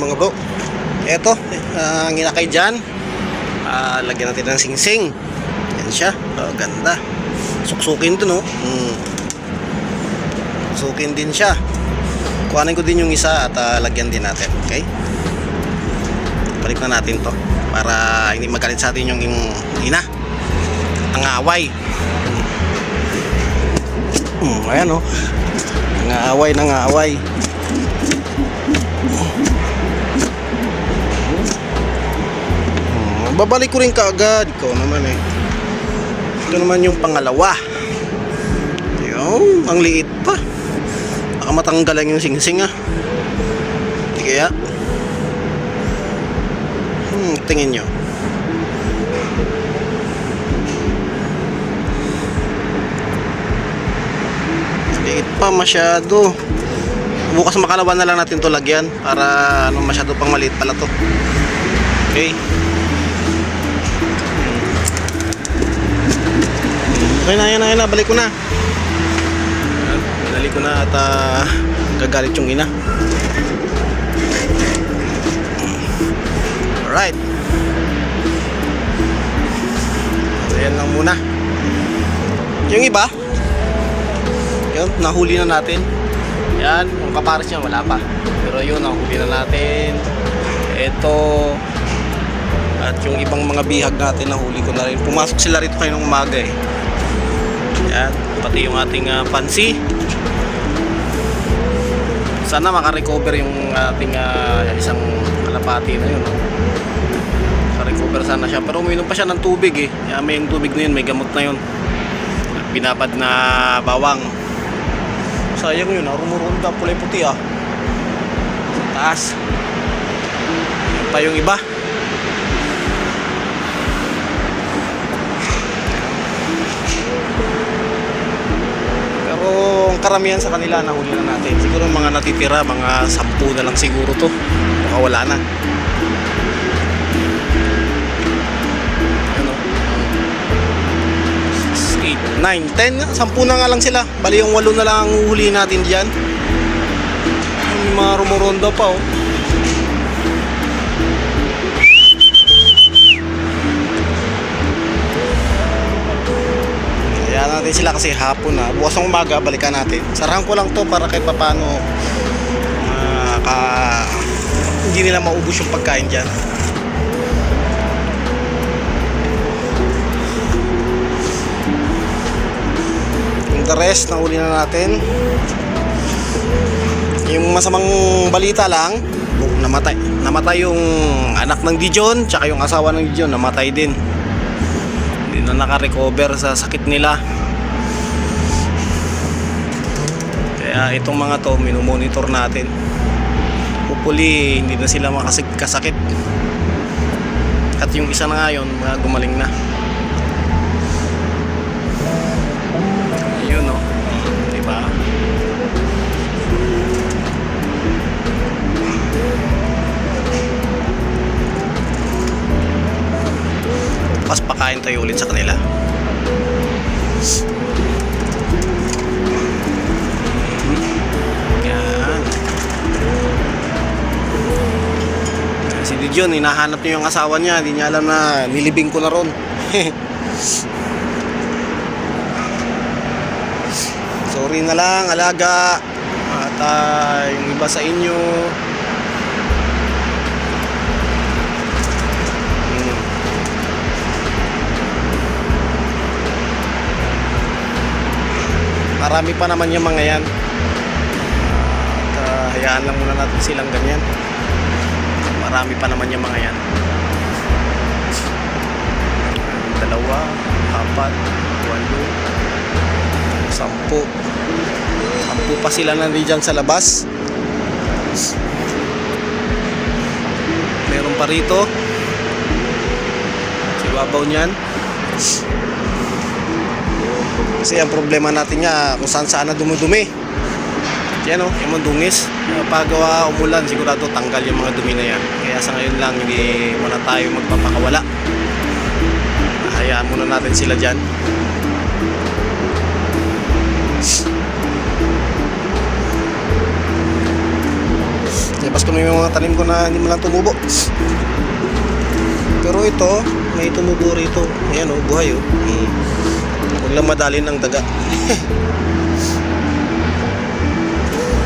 Mga bro, eto, ah, ang inakay dyan. Ah, lagyan natin ng singsing. Yan siya. Oh, ganda. Suksukin to, no? Mm. Sukin din siya. Kuhanin ko din yung isa at ah, lagyan din natin. Okay? Balik na natin to. Para hindi magalit sa atin yung, yung ina. Ang away. Mm, ayan, oh. Nangaaway, nangaaway. Hmm, babalik ko rin kaagad. Ikaw naman eh. Ito naman yung pangalawa. Yung, ang liit pa. Baka matanggalan yung singsing ah. Hindi kaya? Hmm, tingin nyo. Liit pa masyado. Bukas makalawan na lang natin to lagyan para ano masyado pang maliit pala to. Okay. Okay na, yan na, yan na. Balik ko na. Balik ko na at ah, gagalit yung ina. Alright. Ayan lang muna. Yung iba, yun, nahuli na natin. Yan, yung kapares niya wala pa. Pero yun, nahuli na natin. Ito, at yung ibang mga bihag natin nahuli ko na rin. Pumasok sila rito kayo ng umaga eh. Yan, pati yung ating ah, pansi. Sana makarecover yung ating ah, isang kalapati na yun. Makarecover sana siya. Pero uminom pa siya ng tubig eh. Kaya may yung tubig na yun, may gamot na yun. Binabad na bawang. Sayang yun, ah. rumurunda, kulay puti ah. Sa taas. Yan pa yung iba. Ang karamihan sa kanila nahuli na natin. Siguro mga natitira, mga sampu na lang siguro to. Baka wala na. Ano? 8, 9, 10, sampu na nga lang sila. Bali yung walo na lang ang uhuli natin dyan. May mga rumuronda pa oh. Kaya natin sila kasi hapon na. Bukas ng umaga, balikan natin. Sarahan ko lang to para kahit papano ah, ka, hindi nila maubos yung pagkain dyan. Yung the rest, nahuli na natin. Yung masamang balita lang, oh, namatay. Namatay yung anak ng Dijon, tsaka yung asawa ng Dijon, namatay din hindi na naka-recover sa sakit nila. Kaya itong mga to minomonitor natin. Hopefully hindi na sila makasakit at yung isa na ngayon mga gumaling na pas pakain tayo ulit sa kanila. Yan. Si Dijon hinahanap niya yung asawa niya. Hindi niya alam na nilibing ko na ron. Sorry na lang alaga. At ah, yung iba sa inyo Marami pa naman yung mga yan. At ah, hayaan lang muna natin silang ganyan. Marami pa naman yung mga yan. Dalawa, apat, walo, sampu. Sampu pa sila nandiyan sa labas. Meron pa rito. Sa ibabaw niyan. Kasi ang problema natin nga kung saan saan na dumudumi. Yan o, yung mga dungis. Pagawa umulan, sigurado tanggal yung mga dumi na yan. Kaya sa ngayon lang, hindi muna tayo magpapakawala. Hayaan muna natin sila dyan. Ko na yung mga tanim ko na hindi mo lang tumubo. Pero ito, may tumubo rito. Ayan oh, buhay oh. Hmm. Huwag lang madalin ng daga.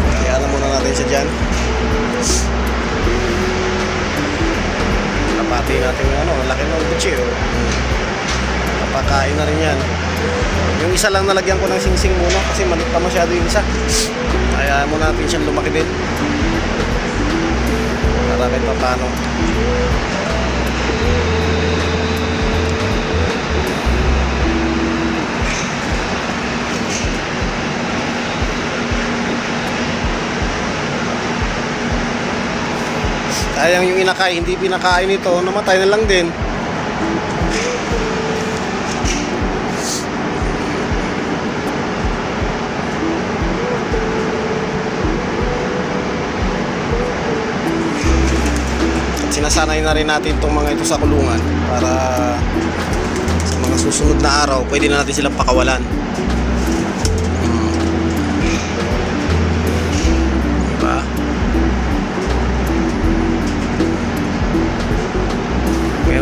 Kaya alam muna natin siya dyan. Napati natin yung ano, laki ng butchi oh. Napakain na rin yan. Yung isa lang nalagyan ko ng singsing muna kasi malit pa masyado yung isa. Kaya mo natin siyang lumaki din. Para kahit pa paano. Sayang yung inakay, hindi pinakain ito, namatay na lang din. Sinasanay na rin natin itong mga ito sa kulungan para sa mga susunod na araw, pwede na natin silang pakawalan.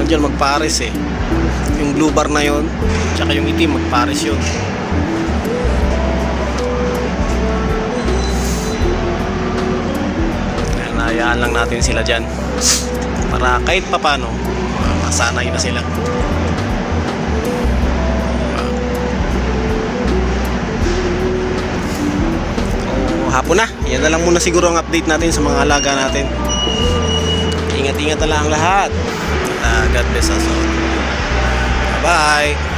Meron dyan magpares eh. Yung blue bar na yon, tsaka yung itim magpares yun. Kaya nahayaan lang natin sila dyan. Para kahit papano, masanay na sila. O, hapon na. Yan na lang muna siguro ang update natin sa mga alaga natin. Ingat-ingat na lang lahat. God bless us all. Bye!